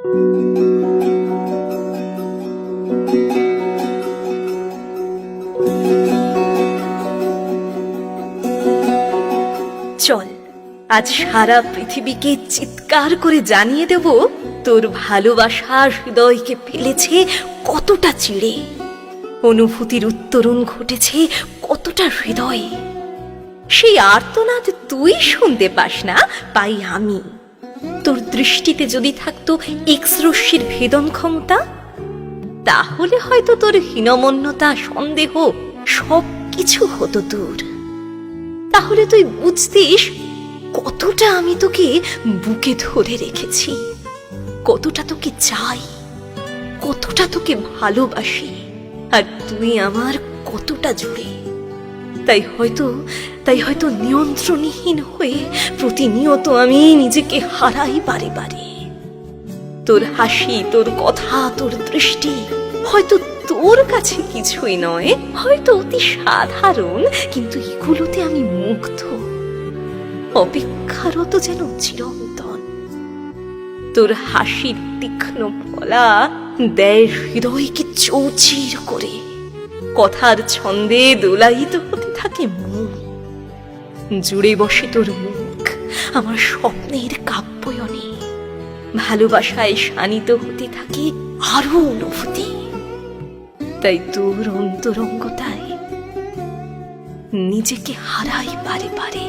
চল, আজ সারা পৃথিবীকে চিৎকার করে জানিয়ে দেব তোর ভালোবাসা হৃদয়কে ফেলেছে কতটা চিড়ে। অনুভূতির উত্তরণ ঘটেছে কতটা হৃদয়ে। সেই আর্তনাদ তুই শুনতে পাস না, পাই আমি। তোর দৃষ্টিতে যদি থাকতো এক্স রশ্মির ভেদন ক্ষমতা তাহলে হয়তো তোর হীনমন্যতা, সন্দেহ সব কিছু হতো দূর তাহলে তুই বুঝতিস কতটা আমি তোকে বুকে ধরে রেখেছি, কতটা তোকে চাই, কতটা তোকে ভালোবাসি, আর তুই আমার কতটা জুড়ে তাই হয়তো তাই হয়তো নিয়ন্ত্রণহীন হয়ে প্রতিনিয়ত আমি নিজেকে হারাই বারে বারে। তোর হাসি, তোর কথা, তোর দৃষ্টি, হয়তো তোর কাছে কিছুই নয়, হয়তো অতি সাধারণ, কিন্তু এগুলোতে আমি মুগ্ধ। অপেক্ষারত যেন চিরন্তন। তোর হাসির তীক্ষ্ণ ফলা দেয় হৃদয়কে চৌচির করে। কথার ছন্দে দোলায়িত হতে থাকে মন। জুড়ে বসে তোর মুখ, আমার স্বপ্নের কাব্যয়নে ভালোবাসায় শানিত হতে থাকে আরও অনুভূতি। তাই তোর অন্তরঙ্গতায় নিজেকে হারাই পারে বারে